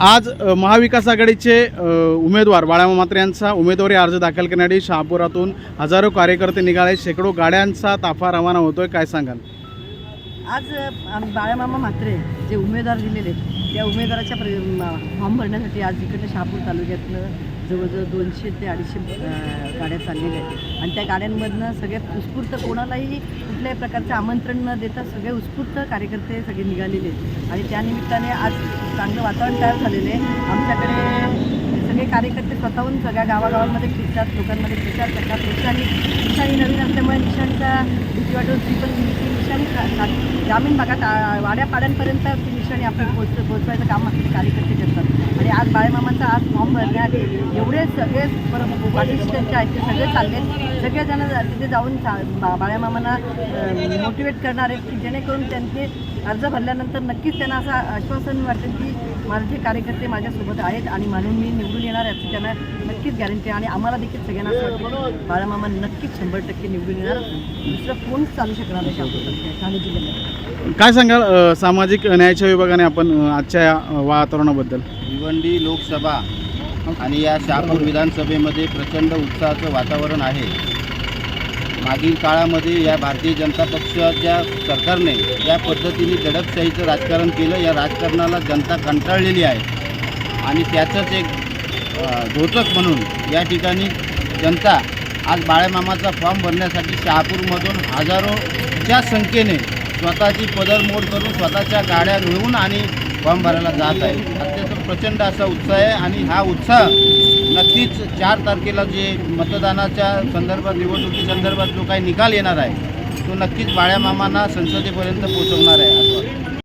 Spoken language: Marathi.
आज महाविकास आघाडीचे उमेदवार बाळामा मात्रे यांचा उमेदवारी अर्ज दाखल करण्यासाठी शहापुरातून हजारो कार्यकर्ते निघाले शेकडो गाड्यांचा ताफा रवाना होतोय. काय सांगाल? आज बाळामामा म्हात्रे जे उमेदवार दिलेले त्या उमेदवाराच्या फॉर्म भरण्यासाठी आज इकडनं शहापूर तालुक्यातनं जवळजवळ दोनशे ते अडीचशे गाड्या चाललेल्या आहेत. आणि त्या गाड्यांमधनं सगळे उत्स्फूर्त कोणालाही कुठल्याही प्रकारचं आमंत्रण न देता सगळे उत्स्फूर्त कार्यकर्ते सगळे निघालेले आहेत. आणि त्यानिमित्ताने आज चांगलं वातावरण तयार झालेलं आहे. आमच्याकडे सगळे कार्यकर्ते स्वतःहून सगळ्या गावागावांमध्ये फिरतात लोकांमध्ये फिरतात करतात. निशाणी निशाणी नवीन असल्यामुळे निशाणीचा भीती वाटून ती पण ती निशाणी ग्रामीण भागात वाड्यापाड्यांपर्यंत ती निशाणी आपण पोच पोचवायचं काम आपले कार्यकर्ते करतात. आणि आज बाळेमामांचा आज फॉर्म भरण्यात एवढे सगळे पाठीशी त्यांचे आहेत ते सगळे चालले सगळेजण तिथे जाऊन चा- बा- बाळेमामांना मोटिवेट करणार आहेत की जेणेकरून त्यांचे अर्ज भरल्यानंतर नक्कीच त्यांना असं आश्वासन वाटेल की माझे कार्यकर्ते माझ्यासोबत आहेत आणि म्हणून मी निवडून येणार याची त्यांना नक्कीच गॅरंटी आणि आम्हाला देखील सगळ्यांना असं वाटतं की बाळामामा नक्कीच शंभर टक्के निवडून येणार. दुसरं कोणच चालू शकणार नाही ठाणे जिल्ह्यामध्ये काय सांगाल सामाजिक न्यायाच्या विभागाने आपण आजच्या या वातावरणाबद्दल? भिवंडी लोकसभा आणि या शहापूर विधानसभेमध्ये प्रचंड उत्साहाचं वातावरण आहे. मागील काळामध्ये या भारतीय जनता पक्षाच्या सरकारने ज्या पद्धतीने दडपशाहीचं राजकारण केलं. या राजकारणाला जनता कंटाळलेली आहे. आणि त्याचंच एक अ, द्योतक म्हणून या ठिकाणी जनता आज बाळेमामाचा फॉर्म भरण्यासाठी शहापूरमधून हजारोच्या संख्येने स्वतःची पदरमोड करून स्वतःच्या गाड्या घेऊन आणि फॉर्म भरायला जात आहे. प्रचंड असा उत्साह आहे आणि हा उत्साह नक्कीच चार तारखेला जे मतदानाच्या संदर्भात निवडणुकी संदर्भात जो काही निकाल येणार आहे तो नक्कीच बाळ्यामामांना संसदेपर्यंत पोहोचवणार आहे